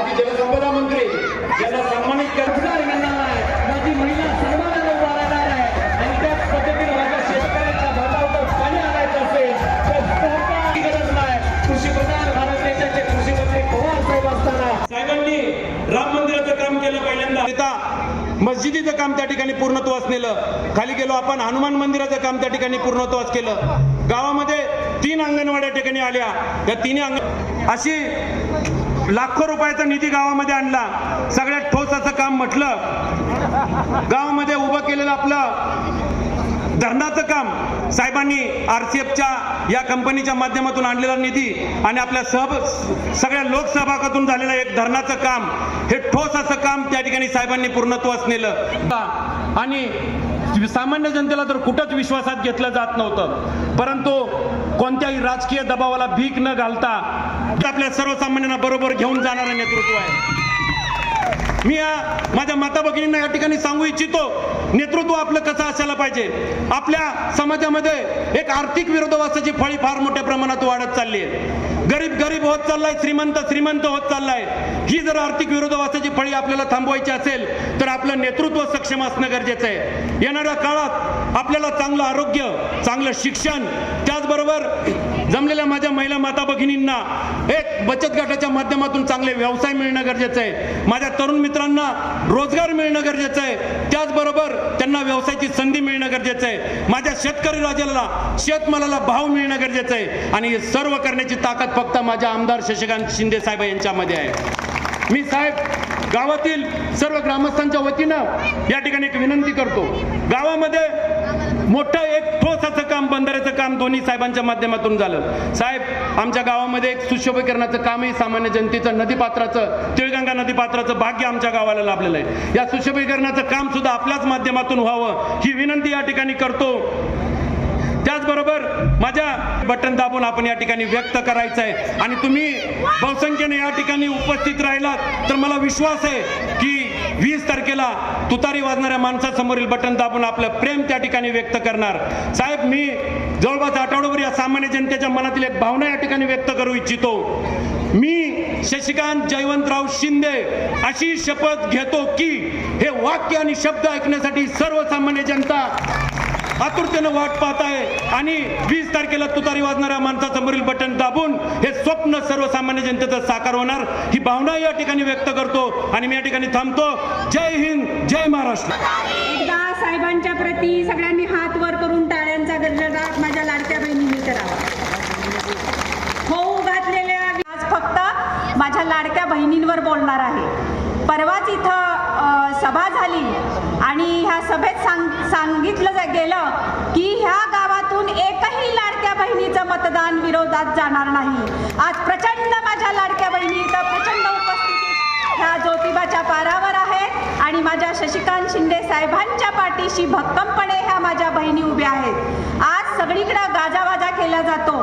माजी जलसंपदा मंत्री यांना सन्मानित आहे. माझी महिला सन्मानाने उभा राहणार आहे. आणि त्याच पद्धतीने माझ्या शेतकऱ्यांच्या भातावर पाणी आणायचं असेल तर कोणताही गरज नाही. कृषी प्रधान भारत देशाचे कृषी मंत्री पवार साहेब असताना. साहेबांनी राम मंदिराचं काम केलं पहिल्यांदा. मस्जिदीचं काम त्या ठिकाणी पूर्णत्वास नेलं. खाली गेलो आपण हनुमान मंदिराचं काम त्या ठिकाणी पूर्णत्वास केलं. गावामध्ये तीन अंगणवाड्या ठिकाणी आल्या. त्या तिन्ही अंगण अशी लाखो रुपयाचा निधी गावामध्ये आणला. सगळ्यात ठोस असं काम म्हटलं. गावामध्ये उभं केलेलं आपलं धरणाचं काम. साहेबांनी आर सी एफच्या या कंपनीच्या माध्यमातून आणलेला निधी आणि आपल्या सहभ सगळ्या लोकसहभागातून झालेलं एक धरणाचं काम. हे ठोस असं काम त्या ठिकाणी साहेबांनी पूर्णत्वास नेलं. आणि सामान्य जनतेला तर कुठंच विश्वासात घेतलं जात नव्हतं. परंतु कोणत्याही राजकीय दबावाला भीक न घालता आपल्या सर्वसामान्यांना बरोबर घेऊन जाणारं नेतृत्व आहे. मी या माझ्या माता भगिनींना या ठिकाणी सांगू इच्छितो नेतृत्व आपलं कसं असायला पाहिजे? आपल्या समाजामध्ये एक आर्थिक विरोधवासाची फळी फार मोठ्या प्रमाणात वाढत चालली आहे गरीब गरीब होत चाललाय श्रीमंत श्रीमंत होत चाललाय. ही जर आर्थिक विरोधवासाची फळी आपल्याला थांबवायची असेल तर आपलं नेतृत्व सक्षम असणं गरजेचं आहे. येणाऱ्या काळात आपल्याला चांगलं आरोग्य चांगलं शिक्षण त्याचबरोबर जमलेल्या माझ्या महिला माता भगिनींना एक बचत गटाच्या माध्यमातून चांगले व्यवसाय मिळणं गरजेचं आहे. माझ्या तरुण मित्रांना रोजगार मिळणं गरजेचं आहे. त्याचबरोबर त्यांना व्यवसायाची संधी मिळणं गरजेचं आहे. माझ्या शेतकरी राजाला शेतमालाला भाव मिळणं गरजेचं आहे. आणि हे सर्व करण्याची ताकद फक्त माझ्या आमदार शशिकांत शिंदे साहेब यांच्यामध्ये आहे. मी साहेब गावातील सर्व ग्रामस्थांच्या वतीनं या ठिकाणी एक विनंती करतो. गावामध्ये मोठं एक ठोस असं काम बंधाऱ्याचं काम दोन्ही साहेबांच्या माध्यमातून झालं. साहेब आमच्या गावामध्ये एक सुशोभीकरणाचं कामही सामान्य जनतेचं नदीपात्राचं तिळगंगा नदीपात्राचं भाग्य आमच्या गावाला लाभलेलं आहे. या सुशोभीकरणाचं काम सुद्धा आपल्याच माध्यमातून व्हावं ही विनंती या ठिकाणी करतो. त्याचबरोबर माझ्या बटन दाबून आपण या ठिकाणी व्यक्त करायचं आहे. आणि तुम्ही बहुसंख्येने या ठिकाणी उपस्थित राहिलात तर मला विश्वास आहे की वीस तारखेला तुतारी वाजणाऱ्या माणसासमोरील बटन दाबून आपलं प्रेम त्या ठिकाणी व्यक्त करणार. साहेब मी जवळपास आठवडोभर या सामान्य जनतेच्या मनातील एक भावना या ठिकाणी व्यक्त करू इच्छितो. मी शशिकांत जयवंतराव शिंदे अशी शपथ घेतो की हे वाक्य आणि शब्द ऐकण्यासाठी सर्वसामान्य जनता आतुरतेनं वाट पाहत आहे. आणि वीस तारखेला तुतारी वाजणाऱ्या माणसासमोरील बटन दाबून हे स्वप्न सर्वसामान्य जनतेचं साकार होणार. ही भावना या ठिकाणी व्यक्त करतो आणि मी या ठिकाणी थांबतो. जय हिंद जय महाराष्ट्र. एकदा साहेबांच्या प्रती सगळ्यांनी हात वर करून टाळ्यांचा गजराट माझ्या लाडक्या बहिणींनी करावा. होऊ घातलेल्या आज फक्त माझ्या लाडक्या बहिणींवर बोलणार आहे. परवाच इथं सभा झाली. आणि ह्या सभेत सांग सांगितलं गेलं की ह्या गावातून एकही लाडक्या बहिणीचं मतदान विरोधात जाणार नाही. आज प्रचंड माझ्या लाडक्या बहिणीचं प्रचंड उपस्थिती ह्या ज्योतिबाच्या पारावर आहेत आणि माझ्या शशिकांत शिंदे साहेबांच्या पाठीशी भक्कमपणे ह्या माझ्या बहिणी उभ्या आहेत. आज सगळीकडं गाजावाजा केला जातो.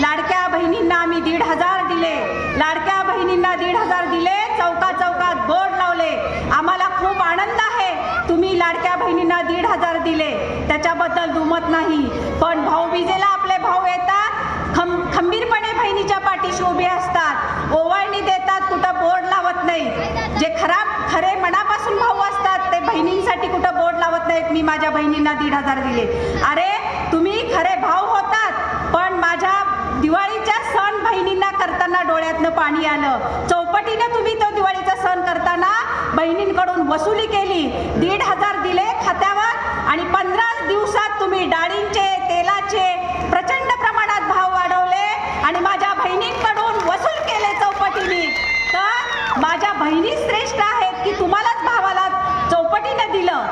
लाडक्या बहिणींना आम्ही दीड हजार दिले लाडक्या बहिणींना दीड हजार दिले चौका चौकात बोर्ड लावले आम्हाला खूप आनंद आहे तुम्ही लाडक्या बहिणींना दीड हजार दिले त्याच्याबद्दल दुमत नाही. पण भाऊबीजेला आपले भाऊ येतात. खं खंबीरपणे बहिणीच्या पाठीशी उभे असतात. ओवाळणी देतात कुठं बोर्ड लावत नाही. जे खराब खरे मनापासून भाऊ असतात ते बहिणींसाठी कुठं बोर्ड लावत नाहीत. मी माझ्या बहिणींना दीड हजार दिले. अरे तुम्ही खरे भाऊ होतात. पण माझ्या दिवाळीच्या सण बहिणींना करताना डोळ्यातनं पाणी आलं. चौपटीनं तुम्ही तो दिवाळीचा सण करताना बहिणींकडून वसुली केली. दीड हजार दिले खात्यावर आणि पंधरा दिवसात तुम्ही डाळींचे तेलाचे प्रचंड प्रमाणात भाव वाढवले आणि माझ्या बहिणींकडून वसूल केले चौपटीने. तर माझ्या बहिणी श्रेष्ठ आहेत की तुम्हालाच भावाला चौपटीने दिलं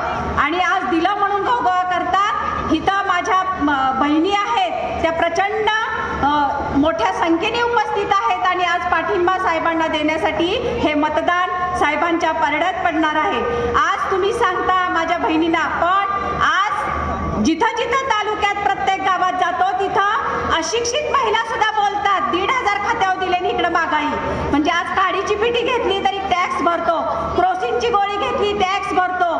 आणि आज दिलं म्हणून गौगवा करतात इथं माझ्या म, बहिणी आहेत त्या प्रचंड अ, मोठ्या संख्येने उपस्थित आहेत आणि आज पाठिंबा साहेबांना देण्यासाठी हे मतदान साहेबांच्या परड्यात पडणार आहे. आज तुम्ही सांगता माझ्या बहिणींना पण आज जिथं जिथं तालुक्यात प्रत्येक गावात जातो तिथं अशिक्षित महिला सुद्धा बोलतात. दीड हजार खात्यावर दिले इकडं महागाई. म्हणजे आज काडीची पिठी घेतली तरी टॅक्स भरतो. क्रोसिनची गोळी घेतली टॅक्स भरतो.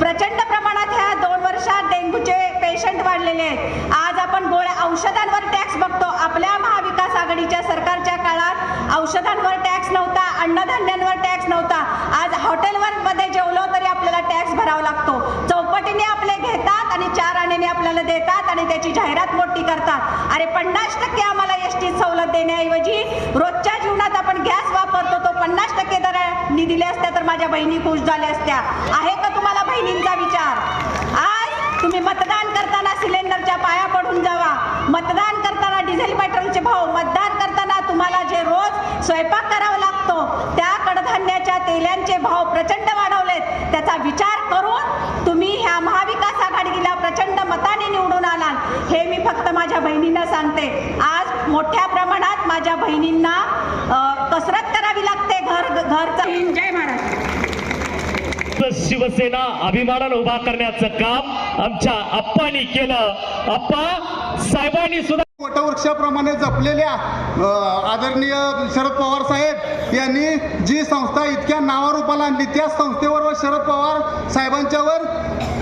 प्रचंड प्रमाणात ह्या दोन वर्षात डेंग्यूचे पेशंट वाढलेले आहेत. आज आपण गोळ्या औषधांवर टॅक्स बघतो. आपल्या महाविकास आघाडीच्या सरकारच्या काळात औषधांवर टॅक्स नव्हता अन्नधान्यांवर टॅक्स नव्हता. आज हॉटेलवर मध्ये जेवलो तरी आपल्याला टॅक्स भरावा लागतो. चौपटीने आपले घेतात आणि चार आण्याने आपल्याला देतात आणि त्याची जाहिरात मोठी करतात. अरे पन्नास टक्के आम्हाला एस टी सवलत देण्याऐवजी रोजच्या जीवनात आपण गॅस वापरतो तो पन्नास टक्के दराने दिले असत्या तर माझ्या बहिणी खुश झाल्या असत्या. आहे का तुम्हाला बहिणींचा विचार आज तुम्ही मतदान करताना सिलेंडरच्या पाया पडून जावा मतदान करताना डिझेल पेट्रोलचे भाव मतदान करताना तुम्हाला जे रोज स्वयंपाक करावा लागतो. त्या कडधान्याच्या तेलांचे भाव प्रचंड वाढवलेत. त्याचा विचार करून तुम्ही ह्या महाविकास आघाडीला प्रचंड मताने निवडून आलाल हे मी फक्त माझ्या बहिणींना सांगते. आज मोठ्या प्रमाणात माझ्या बहिणींना कसरत करावी लागते घर घरचं. जय महाराज. शिवसेना अभिमानानं उभा करण्याचं काम आमच्या आप्पानी केलं. आप्पा साहेबांनी सुद्धा वटवृक्षाप्रमाणे जपलेल्या आदरणीय शरद पवार साहेब यांनी जी संस्था इतक्या नावारूपाला आणली त्या संस्थेवर व शरद पवार साहेबांच्यावर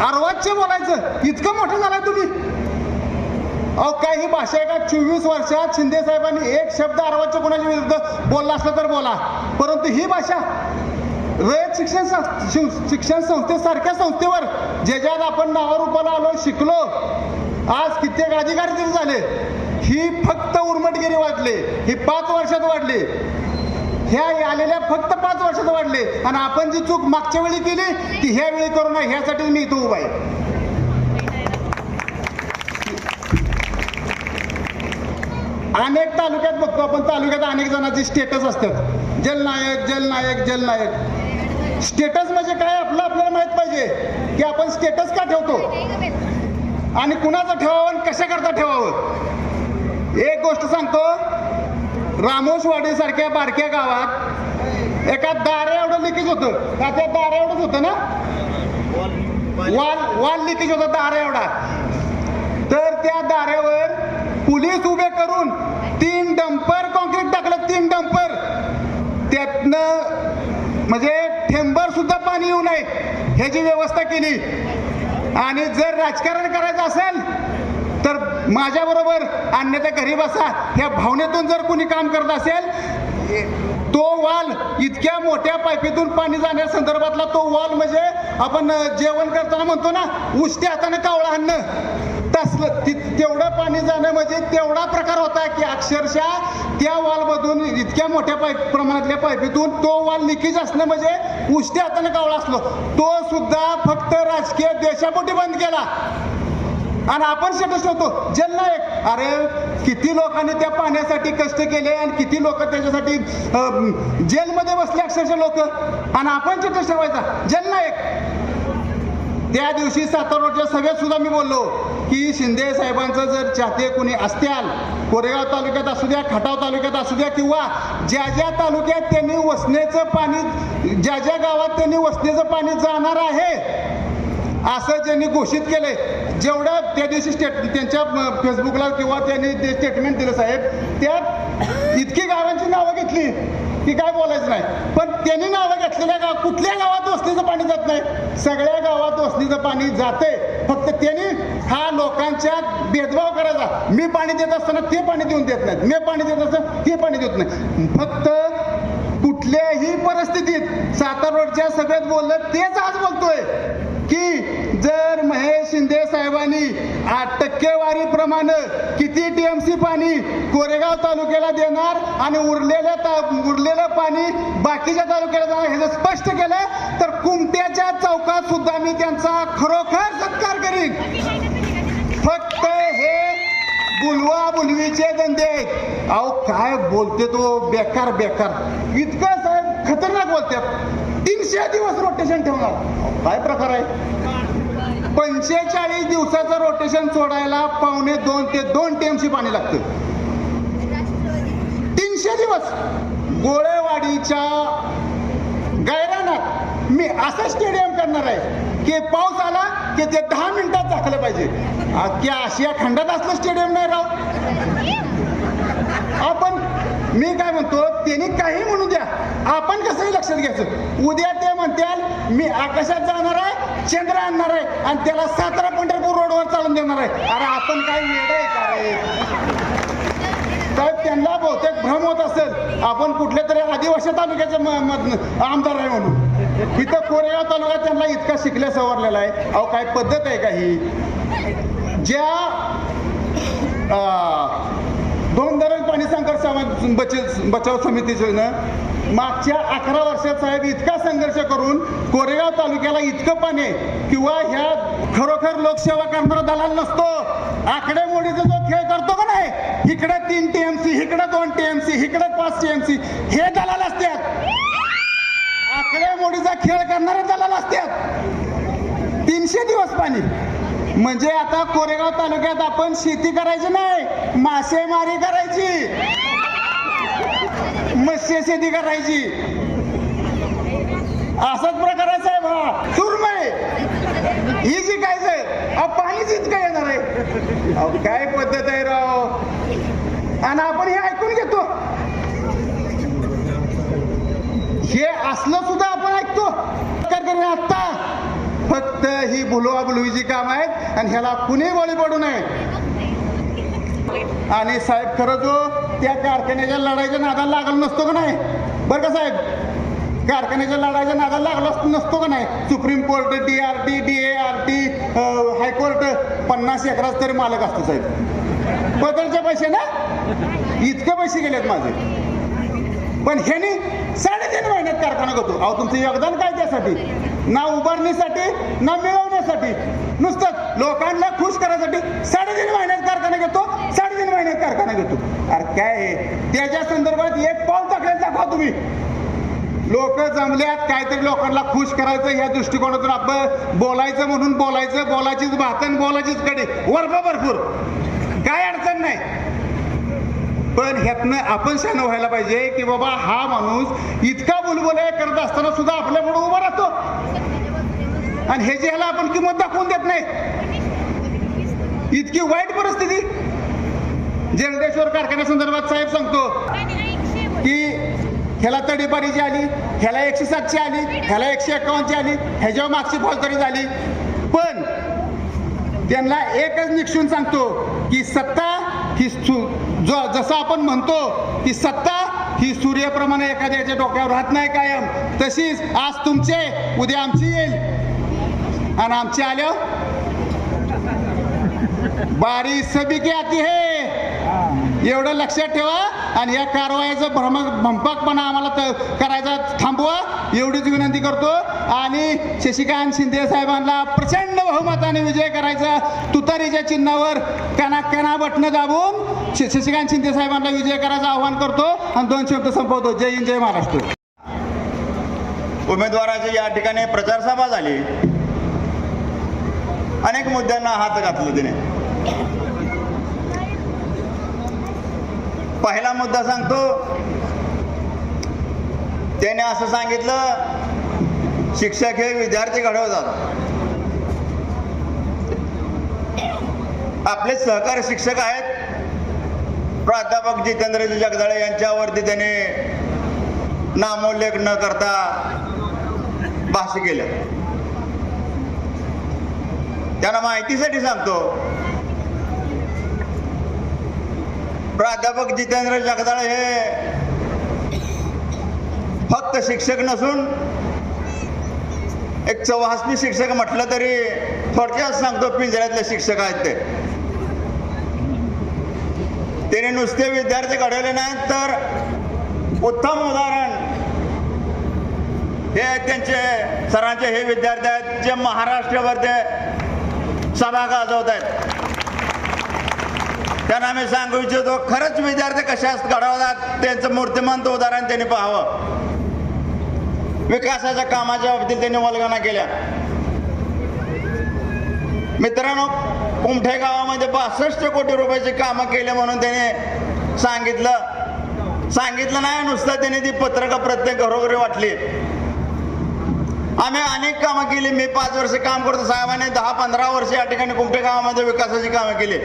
अर्वाच्य बोलायचं. इतकं मोठं झालंय तुम्ही. अहो काय ही भाषा आहे का चोवीस वर्षात शिंदे साहेबांनी एक शब्द अर्वाच्य कोणाच्या विरुद्ध बोलला असला तर बोला. परंतु ही भाषा रयत शिक्षण सं- शिक्षण संस्थेसारख्या संस्थेवर ज्याच्यात आपण नावारूपाला आलो शिकलो आज कित्येक अधिकारी तरी झाले. ही फक्त उर्मटगिरी वाढले. ही पाच वर्षात वाढली. ह्या आलेल्या फक्त पाच वर्षात वाढले. आणि आपण जी चूक मागच्या वेळी केली ती ह्या वेळी करू नये ह्यासाठी मी इथं उभा आहे. अनेक तालुक्यात बघतो आपण तालुक्यात अनेक जणांचे स्टेटस असतात. जलनायक जलनायक जलनायक. स्टेटस म्हणजे काय? आपलं आपल्याला माहीत पाहिजे की आपण स्टेटस का ठेवतो? आणि कुणाचं ठेवावं आणि कशा करता ठेवावं? सांगतो रामोसवाडीसारख्या बारक्या गावात एका दाऱ्या एवढं लिकेज होतं. का त्या दाऱ्या एवढंच होतं ना? वाल वाल लिकेज होतं दाऱ्या एवढा. तर त्या दाऱ्यावर पोलीस उभे करून तीन डंपर कॉन्क्रीट टाकलं तीन डंपर. त्यातनं म्हणजे थेंबर सुद्धा पाणी येऊ नये ह्याची व्यवस्था केली. आणि जर राजकारण करायचं असेल माझ्याबरोबर अन्यथा घरी बसा. ह्या भावनेतून जर कोणी काम करत असेल तो वाल इतक्या मोठ्या पायपीतून पाणी जाण्या संदर्भातला तो वाल म्हणजे आपण जेवण करताना म्हणतो ना उष्ट्या हाताने कावळा आणणं. तसलं ति- तेवढं पाणी जाणं म्हणजे तेवढा प्रकार होता की अक्षरशः त्या वालमधून इतक्या मोठ्या पाय प्रमाणातल्या पायपीतून तो वाल लिकेज असणं म्हणजे उष्ट्या हाताने कावळा असलो. तो सुद्धा फक्त राजकीय देशापोटी बंद केला. आणि आपण स्टेटस ठेवतो जलनायक अरे किती लोकांनी त्या पाण्यासाठी कष्ट केले आणि किती लोक त्याच्यासाठी जेलमध्ये बसले अक्षरशः लोक. आणि आपण स्टेटस ठेवायचा. जलनायक त्या दिवशी सातारोडच्या सभेत सुद्धा मी बोललो की शिंदे साहेबांचं जर चाहते कोणी असत्याल कोरेगाव तालुक्यात असू द्या खटाव तालुक्यात असू द्या किंवा ज्या ज्या तालुक्यात त्यांनी वसनेचं पाणी ज्या ज्या गावात त्यांनी वसनेचं पाणी जाणार आहे असं ज्यांनी घोषित केलंय जेवढं त्या दिवशी स्टेट त्यांच्या फेसबुकला किंवा त्यांनी ते स्टेटमेंट दिलं साहेब त्यात इतकी गावांची नावं घेतली की काय बोलायचं नाही. पण त्यांनी नावं घेतलेल्या गाव कुठल्या गावात वस्तीचं पाणी जात नाही? सगळ्या गावात वस्तीचं पाणी जाते फक्त त्यांनी हा लोकांच्या भेदभाव करायचा. मी पाणी देत असताना ते पाणी देऊन देत नाहीत. मी पाणी देत असताना ते पाणी देत नाही फक्त कुठल्याही परिस्थितीत सातारोडच्या सगळ्यात बोललं तेच आज बोलतोय. की जर महेश शिंदे साहेबांनी आठ टक्केवारीप्रमाणे किती टीएमसी पाणी कोरेगाव तालुक्याला देणार आणि उरलेल्या ता उरलेलं पाणी बाकीच्या तालुक्याला जाणार हे जर स्पष्ट केलं तर कुमट्याच्या चौकात सुद्धा मी त्यांचा खरोखर सत्कार करीन. फक्त हे बुलवा बुलवीचे धंदे आहेत. अहो काय बोलते तो बेकार बेकार. इतकं साहेब खतरनाक बोलतात. तीनशे दिवस रोटेशन ठेवणार. काय प्रकार आहे? पंचेचाळीस दिवसाचं रोटेशन सोडायला पावणे दोन ते दोन टीएमसी पाणी लागतं. तीनशे दिवस. गोळेवाडीच्या गैरानात मी असं स्टेडियम करणार आहे की पाऊस आला की ते दहा मिनिटात झाकलं पाहिजे. अख्ख्या आशिया खंडात असलं स्टेडियम नाही राव. आपण मी काय म्हणतो त्यांनी काही म्हणू द्या. आपण कसंही लक्षात घ्यायचं? उद्या ते म्हणतील मी आकाशात जाणार आहे चंद्र आणणार आहे आणि त्याला सातारा पंढरपूर रोडवर चालून देणार आहे. अरे आपण काय वेळ आहे त्यांना बहुतेक भ्रम होत असेल. आपण कुठल्या तरी आदिवासी तालुक्याचे आमदार आहे म्हणून. इथं कोरेगाव तालुका त्यांना इतका शिकल्या सवरलेला आहे. अहो काय पद्धत आहे का ही? ज्या दोन पाणी संघर्ष बचत बचाव समितीचं मागच्या अकरा वर्षात साहेब इतका संघर्ष करून कोरेगाव तालुक्याला इतकं पाणी आहे किंवा ह्या खरोखर लोकसेवा करणारा दलाल नसतो. आकडेमोडीचा जो खेळ करतो का नाही इकडे तीन टीएमसी इकडे दोन टीएमसी इकडे पाच टीएमसी हे दलाल असतात. आकडेमोडीचा खेळ करणारे दलाल असतात. तीनशे दिवस पाणी. म्हणजे आता कोरेगाव तालुक्यात आपण शेती करायची नाही मासेमारी करायची. मत्स्य शेती करायची. असाच प्रकार आहे साहेब हा. सुरमय ही जी काय अहो पाणीच इतकं येणार आहे. अहो काय पद्धत आहे राव. आणि आपण हे ऐकून घेतो. हे असलं सुद्धा आपण ऐकतो. काय आता? फक्त ही बुलवा बुलवीची काम आहेत आणि ह्याला कुणी बळी पडू नये. आणि साहेब खरं जो हो, त्या कारखान्याच्या लढाईच्या नादाला लागला नसतो का नाही? बरं का साहेब? कारखान्याच्या लढाईच्या नादाला लागला नसतो का नाही? Supreme Court D R T D A R T high court पन्नास एकराच तरी मालक असतो साहेब. बदलचे पैसे ना? इतके पैसे गेलेत माझे. पण ह्यानी साडेतीन महिन्यात कारखाना करतो. अहो तुमचं योगदान काय त्यासाठी? ना उभारणीसाठी ना मिळवण्यासाठी. नुसतं लोकांना खुश करायसाठी साडेतीन महिन्यात कारखाना घेतो साडेतीन महिन्यात कारखाना घेतो. अरे काय आहे? त्याच्या संदर्भात एक पाऊल टाकण्यात दाखवा तुम्ही. लोक जमल्यात काहीतरी लोकांना खुश करायचं या दृष्टिकोनातून आपण बोलायचं म्हणून बोलायचं बोलायचीच भातन बोलायचीच कडे. वर्ग भरपूर. काय अडचण नाही. पण ह्यातनं आपण शान व्हायला पाहिजे की बाबा हा माणूस इतका बुलबुल करत असताना सुद्धा आपल्या पुढे उभा राहतो. आणि हे जे ह्याला आपण किंमत दाखवून देत नाही. इतकी वाईट परिस्थिती. जलदेश्वर कारखान्यासंदर्भात साहेब सांगतो की ह्याला तडीपारीची आली ह्याला एकशे सातची आली ह्याला एकशे एकावन्नची आली ह्याच्यावर मागची फौजदारी झाली. पण त्यांना एकच निक्षून सांगतो की सत्ता ही जो जसं आपण म्हणतो की सत्ता ही सूर्याप्रमाणे एखाद्याच्या डोक्यावर राहत नाही कायम तशीच आज तुमचे उद्या आमची येईल. आणि आमची आल्या बारी सभी की आती हे. एवढं लक्षात ठेवा आणि या कारवायाचं भ्रम भंपाकपणा आम्हाला करायचा थांबवा. एवढीच विनंती करतो. आणि शशिकांत शिंदे साहेबांना प्रचंड बहुमताने विजय करायचा तुतारीच्या चिन्हावर कणा कणा बटणं दाबून शशिकांत शिंदे साहेबांना विजय करायचं आवाहन करतो आणि दोन शब्द संपवतो. जय हिंद जय महाराष्ट्र. उमेदवाराची या ठिकाणी प्रचार सभा झाली. अनेक मुद्द्यांना हात घातला तिने. पहिला मुद्दा सांगतो त्याने असं सांगितलं शिक्षक हे विद्यार्थी घडवतात आपले सहकार शिक्षक आहेत. प्राध्यापक जितेंद्रजी जगदाळे यांच्यावरती त्याने नामोल्लेख न करता भाष्य केलं. त्यांना माहितीसाठी सांगतो. प्राध्यापक जितेंद्र जगदाळे हे फक्त शिक्षक नसून एक चौहासनी शिक्षक म्हटलं तरी थोडक्यात सांगतो पिंजऱ्यातले शिक्षक आहेत ते. त्याने नुसते विद्यार्थी घडवले नाहीत तर उत्तम उदाहरण हे त्यांचे सरांचे हे विद्यार्थी आहेत जे महाराष्ट्रभर ते सभा गाजवत आहेत. त्यांना आम्ही सांगू इच्छितो खरंच विद्यार्थी कशा घडवतात त्यांचं मूर्तिमंत उदाहरण त्यांनी पाहावं. विकासाच्या कामाच्या बाबतीत त्यांनी वल्गना केल्या. मित्रांनो कुमठे गावामध्ये बासष्ट कोटी रुपयाची कामं केले म्हणून त्याने सांगितलं. सांगितलं नाही नुसतं त्याने ती पत्रकं प्रत्येक घरोघरी वाटली. आम्ही अनेक कामं केली. मी पाच वर्ष काम करतो. साहेबांनी दहा पंधरा वर्ष या ठिकाणी कुमठे गावामध्ये विकासाची कामं केली.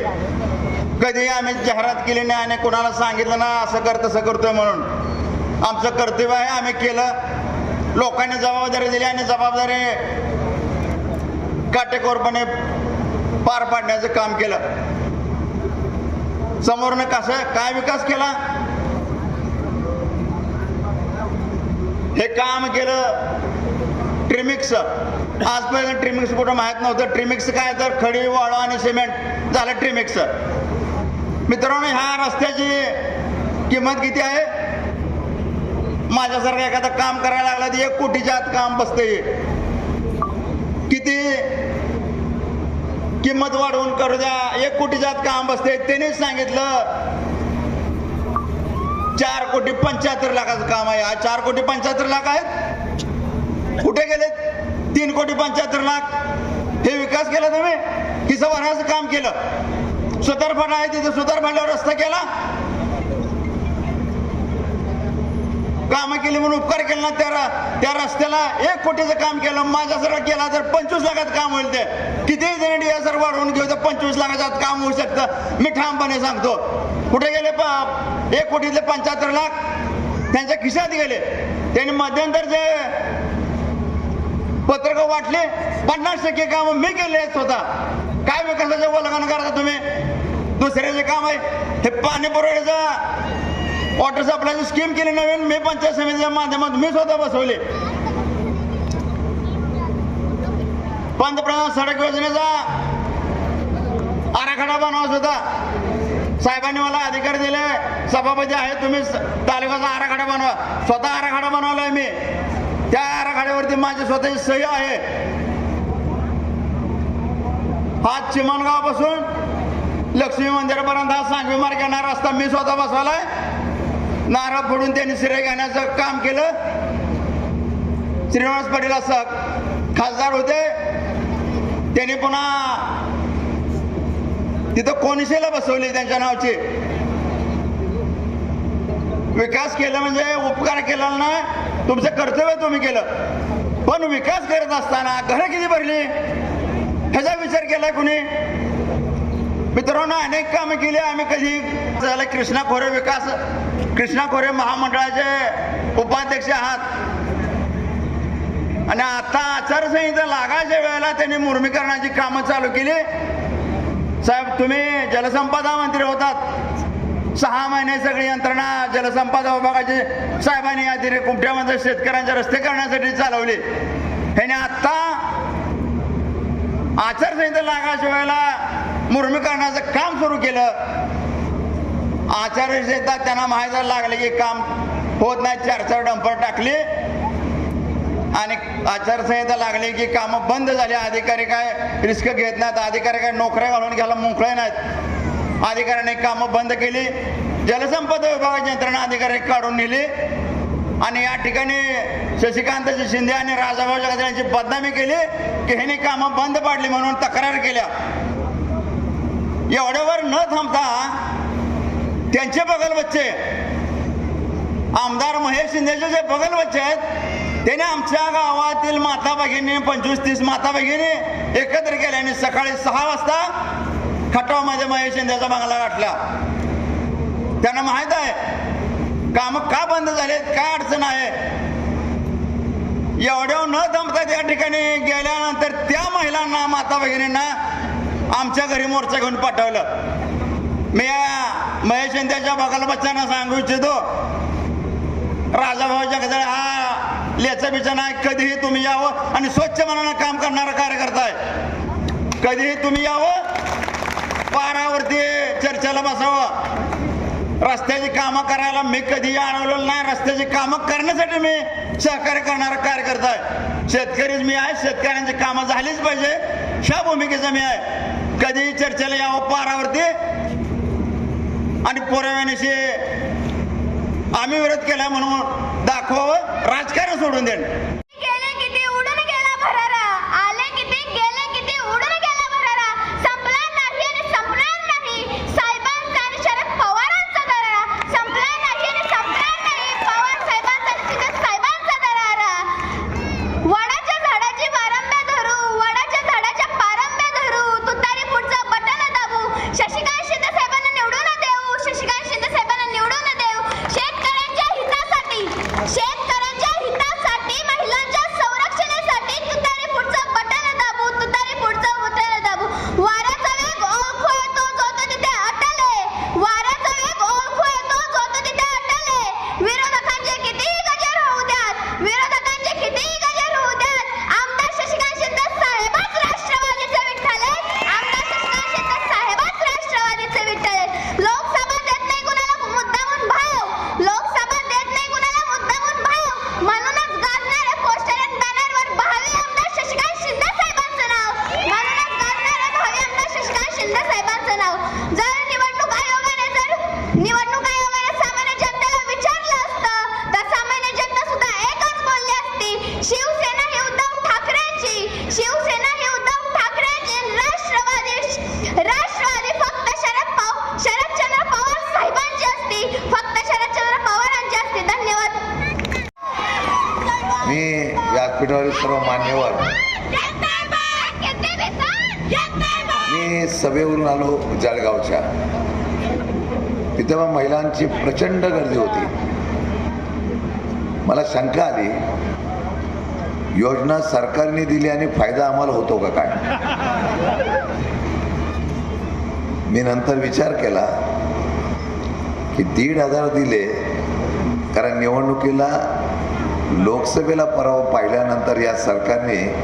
कधी आम्ही जाहिरात केली नाही आणि कोणाला सांगितलं ना असं कर तसं करतोय म्हणून. आमचं कर्तव्य आहे आम्ही केलं. लोकांनी जबाबदारी दिली आणि जबाबदारी काटेकोरपणे पार पाडण्याचं काम केलं. समोरनं कसं काय विकास केला? हे काम केलं ट्रिमिक्स आजपर्यंत ट्रिमिक्स कुठं माहीत नव्हतं. ट्रिमिक्स काय तर खडी वाळू आणि सिमेंट झालं ट्रिमिक्स मित्रांनो ह्या रस्त्याची किंमत किती आहे? माझ्यासारखं एखादं काम करायला लागलं तर एक कोटीच्या आत काम बसतंय. किती? किंमत वाढवून करू द्या. एक कोटीच्या आत काम बसते त्यानेच सांगितलं चार कोटी पंच्याहत्तर लाखाचं काम आहे. हा चार कोटी पंच्याहत्तर लाख आहेत. कुठे गेलेत? तीन कोटी पंच्याहत्तर लाख. हे विकास केला तुम्ही? की सवाराचं काम केलं? सुतारफाटा आहे तिथे सुतारफाट्यावर रस्ता केला? कामं केली म्हणून उपकार केला ना त्या र- त्या रस्त्याला एक कोटीचं काम केलं माझा सगळं केला तर पंचवीस लाखात काम होईल ते. कितीही जण डीएसआर वाढवून घेऊ तर पंचवीस लाखाचं काम होऊ शकतं. मी ठामपणे सांगतो. कुठे गेले प- एक कोटीतले पंच्याहत्तर लाख त्यांच्या खिशात गेले. त्यांनी मध्यंतरचे पत्रक वाटले पन्नास टक्के काम मी केले स्वतः. काय विकासाचं वलगण करता तुम्ही? दुसऱ्याचे काम आहे. हे पाणी पुरवठ्याचा वॉटर सप्लायची स्कीम केली नवीन. मी पंचायत समितीच्या माध्यमातून मी स्वतः बसवले. पंतप्रधान सडक योजनेचा आराखडा बनवायचा होता साहेबांनी मला अधिकार दिले. सभापती आहे तुम्ही तालुक्याचा आराखडा बनवा. स्वतः आराखडा बनवलाय मी. त्या आराखड्यावरती माझी स्वतःची सही आहे. हा चिमणगावपासून लक्ष्मी मंदिरापर्यंत हा सांगवी मार्ग रस्ता मी स्वतः बसवलाय. नारा फोडून त्यांनी श्रेय घेण्याचं काम केलं. श्रीनिवास पाटील असं खासदार होते. त्यांनी पुन्हा तिथं कोणशेला बसवली त्यांच्या नावाचे. विकास केला म्हणजे उपकार केला ना तुमचं कर्तव्य तुम्ही केलं. पण विकास करत असताना घरं किती भरली? ह्याचा विचार केलाय कुणी? मित्रांनो अनेक कामं केली आम्ही कधी झालं कृष्णा खोरे विकास कृष्णा खोरे महामंडळाचे उपाध्यक्ष आहात. आणि आता आचारसंहिता लागायच्या वेळेला त्यांनी मुर्मीकरणाची कामं चालू केली. साहेब तुम्ही जलसंपदा मंत्री होतात. सहा महिने सगळी यंत्रणा जलसंपदा विभागाची साहेबांनी या तिथे कुमट्यामध्ये शेतकऱ्यांचे रस्ते करण्यासाठी चालवली. ह्याने आत्ता आचारसंहिता लागायच्या वेळेला मुर्मीकरणाचं काम सुरू केलं. आचारसंहिता त्यांना माहिती लागले की काम होत नाही चार चार डंपर टाकली. आणि आचारसंहिता लागली की कामं बंद झाली. अधिकारी काय रिस्क घेत नाहीत. अधिकारी काय नोकऱ्या घालून घ्यायला मोकळे नाहीत. अधिकाऱ्यांनी कामं बंद केली. जलसंपदा विभागाची यंत्रणा अधिकारी काढून नेली. आणि या ठिकाणी शशिकांत शिंदे आणि राजाभाऊ जगदळे यांची बदनामी केली की ह्यांनी कामं बंद पाडली म्हणून तक्रार केल्या. एवढ्यावर न थांबता त्यांचे बगल बच्चे आमदार महेश शिंदेचे जे बगल बच्चे आहेत त्याने आमच्या गावातील माता भगिनी पंचवीस तीस माता भगिनी एकत्र केल्याने सकाळी सहा वाजता खटावमध्ये महेश शिंदेचा बंगला गाठला. त्यांना माहीत आहे काम का बंद झालेत काय अडचण आहे? एवढ्या न थांबता त्या ठिकाणी गेल्यानंतर त्या महिलांना माता भगिनींना आमच्या घरी मोर्चा घेऊन पाठवलं. मी या महेश शिंदेच्या बघायला बच्चांना सांगू इच्छितो. राजाभाऊ जगदळे हा लेचा बिचा नाही कधीही तुम्ही यावं आणि स्वच्छ मनानं काम करणारा कार्यकर्ता आहे. कधीही तुम्ही यावं पारावरती चर्चेला बसावं. रस्त्याची कामं करायला मी कधीही आणवलेलं नाही. रस्त्याची कामं करण्यासाठी मी सहकार्य करणारा कार्यकर्ता आहे. शेतकरीच मी आहे शेतकऱ्यांची कामं झालीच पाहिजे. ह्या भूमिकेचा मी आहे. कधीही चर्चेला यावं पारावरती आणि पुराव्यानिशी आम्ही विरोध केला म्हणून दाखवावं राजकारण सोडून देणं. सर्व मान्यवर. मी सभेवरून आलो जळगावच्या. तिथे मग महिलांची प्रचंड गर्दी होती. मला शंका आली योजना सरकारने दिली आणि फायदा आम्हाला होतो का काय? मी नंतर विचार केला की दीड हजार दिले कारण निवडणुकीला लोकसभेला पराव पाहिल्यानंतर या सरकारने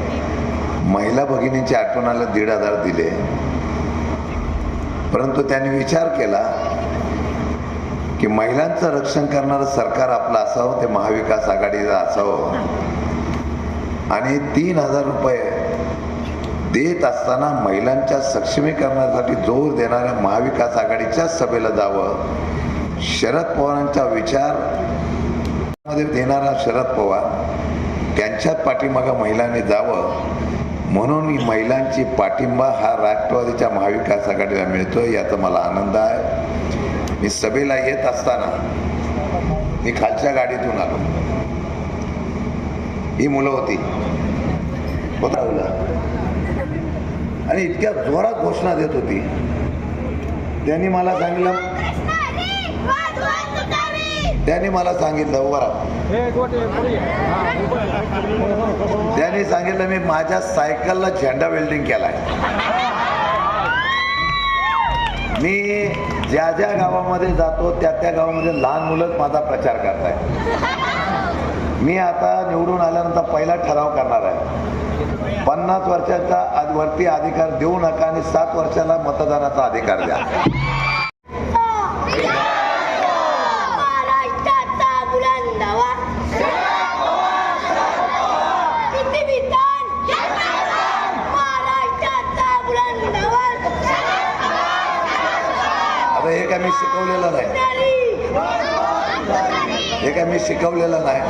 महिला भगिनींच्या आठवणाला दीड हजार दिले. परंतु त्यांनी विचार केला की महिलांचं रक्षण करणारं सरकार आपलं असावं ते महाविकास आघाडीचं असावं. आणि तीन हजार रुपये देत असताना महिलांच्या सक्षमीकरणासाठी जोर देणाऱ्या महाविकास आघाडीच्या सभेला जावं. शरद पवारांचा विचार मध्ये देणारा शरद पवार त्यांच्याच पाठीमागं महिलांनी जावं म्हणून ही महिलांची पाठिंबा हा राष्ट्रवादीच्या महाविकास आघाडीला मिळतोय याचा मला आनंद आहे. मी सभेला येत असताना मी खालच्या गाडीतून आलो. ही मुलं होती. आणि इतक्या जोरात घोषणा देत होती. त्यांनी मला सांगितलं त्याने मला सांगितलं उभा त्याने सांगितलं मी माझ्या सायकलला झेंडा वेल्डिंग केलाय. मी ज्या ज्या गावामध्ये जातो त्या त्या गावामध्ये लहान मुलंच माझा प्रचार करताय. मी आता निवडून आल्यानंतर पहिला ठराव करणार आहे. पन्नास वर्षाचा वरती अधिकार देऊ नका आणि सात वर्षाला मतदानाचा अधिकार द्या महाराष्ट्राचा बुलंद आवाज पृथ्वीतन महाराष्ट्राचा बुलंद आवाज आता हे काय मी शिकवलेलं नाही हे काय मी शिकवलेलं नाही.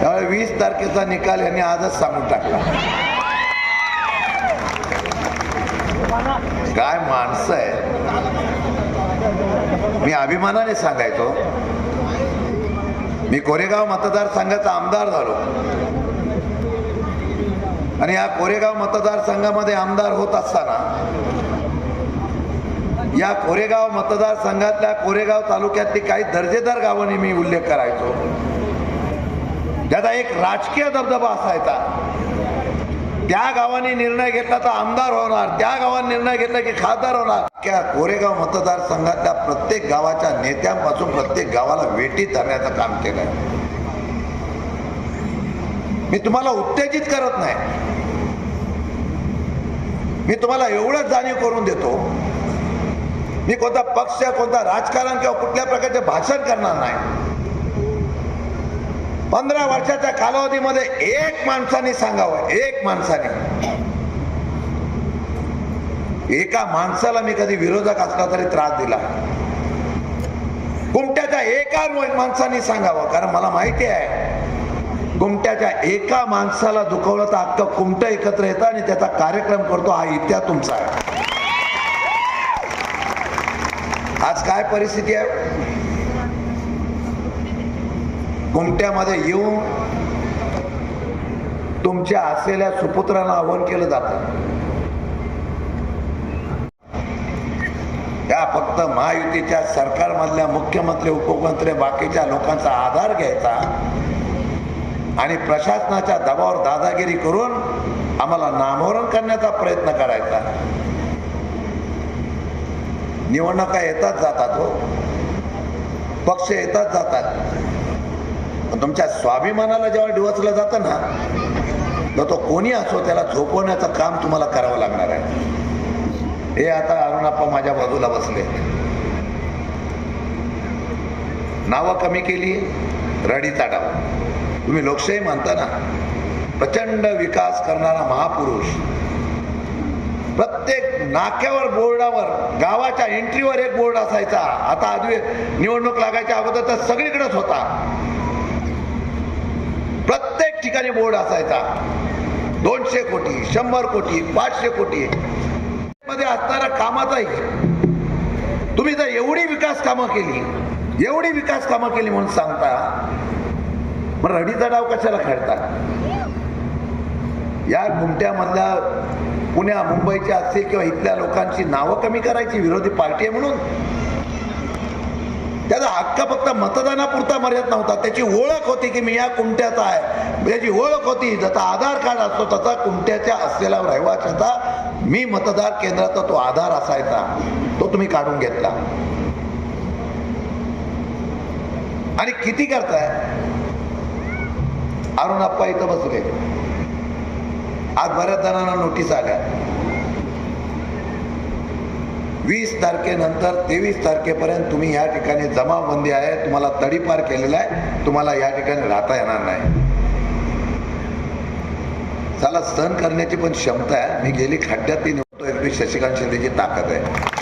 त्यामुळे वीस तारखेचा निकाल यांनी आजच सांगून टाकला. काय माणसं आहे मी अभिमानाने सांगायचो. मी कोरेगाव मतदारसंघाचा आमदार झालो. आणि या कोरेगाव मतदारसंघामध्ये आमदार होत असताना या कोरेगाव मतदारसंघातल्या कोरेगाव तालुक्यातली काही दर्जेदार गावांनी मी उल्लेख करायचो. ज्याचा एक राजकीय दबदबा असायचा. त्या गावाने निर्णय घेतला तर आमदार होणार. त्या गावाने निर्णय घेतला की खासदार होणार. त्या कोरेगाव मतदारसंघातल्या प्रत्येक गावाच्या नेत्यांपासून प्रत्येक गावाला वेटी धरण्याचं काम केलंय. मी तुम्हाला उत्तेजित करत नाही. मी तुम्हाला एवढंच जाणीव करून देतो. मी कोणता पक्ष कोणता राजकारण किंवा कुठल्या प्रकारचे भाषण करणार नाही. पंधरा वर्षाच्या कालावधीमध्ये एक माणसाने सांगावं एक माणसाने. एका माणसाला मी कधी विरोधक असला तरी त्रास दिला. कुमट्याच्या एका माणसाने सांगावं कारण मला माहिती आहे कुमट्याच्या एका माणसाला दुखवलं तर अख्खं कुमटं एकत्र येतं आणि त्याचा कार्यक्रम करतो हा इतिहास तुमचा आहे. आज काय परिस्थिती आहे? गुमट्यामध्ये येऊन तुमच्या असलेल्या सुपुत्रांना आव्हान केलं जात. त्या फक्त महायुतीच्या सरकारमधल्या मुख्यमंत्री उपमुख्यमंत्री बाकीच्या लोकांचा आधार घ्यायचा आणि प्रशासनाच्या दबावावर दादागिरी करून आम्हाला नामोरण करण्याचा प्रयत्न करायचा. निवडणुका येतात जातात हो. पक्ष येतात जातात. तुमच्या स्वाभिमानाला जेव्हा डिवचलं जातं ना तर तो कोणी असो त्याला झोपवण्याचं काम तुम्हाला करावं लागणार आहे. हे आता अरुणाप्पा माझ्या बाजूला बसले. नावं कमी केली रडीचा डाव तुम्ही लोकशाही मानता ना? प्रचंड विकास करणारा महापुरुष. प्रत्येक नाक्यावर बोर्डावर गावाच्या एंट्रीवर एक बोर्ड असायचा. आता आधी निवडणूक लागायच्या अगोदर तर सगळीकडेच होता. प्रत्येक ठिकाणी बोर्ड असायचा. दोनशे कोटी शंभर कोटी पाचशे कोटी. मध्ये असणारा कामाचाही. तुम्ही जर एवढी विकास कामं केली एवढी विकास कामं केली म्हणून सांगता मग रडीचा डाव कशाला खेळता? या गुमट्यामधल्या पुण्या मुंबईच्या असतील किंवा इथल्या लोकांची नावं कमी करायची विरोधी पार्टी आहे म्हणून. त्याचा हक्क फक्त मतदानापुरता मर्याद नव्हता. त्याची ओळख होती की मी या कुमट्याचा आहे. याची ओळख होती जसा आधार कार्ड असतो तसा कुमट्याच्या असलेला रहिवाशाचा मी मतदार केंद्राचा तो आधार असायचा. तो तुम्ही काढून घेतला. आणि किती करताय? अरुण आप्पा इथं बसले. आज बऱ्याच जणांना नोटीस आल्या. वीस तारखेनंतर तेवीस तारखेपर्यंत तुम्ही या ठिकाणी जमावबंदी आहे तुम्हाला तडीपार केलेला आहे तुम्हाला या ठिकाणी राहता येणार नाही. चला सहन करण्याची पण क्षमता आहे. मी गेली खड्ड्यात ती निवडतो एरवी शशिकांत शिंदेची ताकद आहे.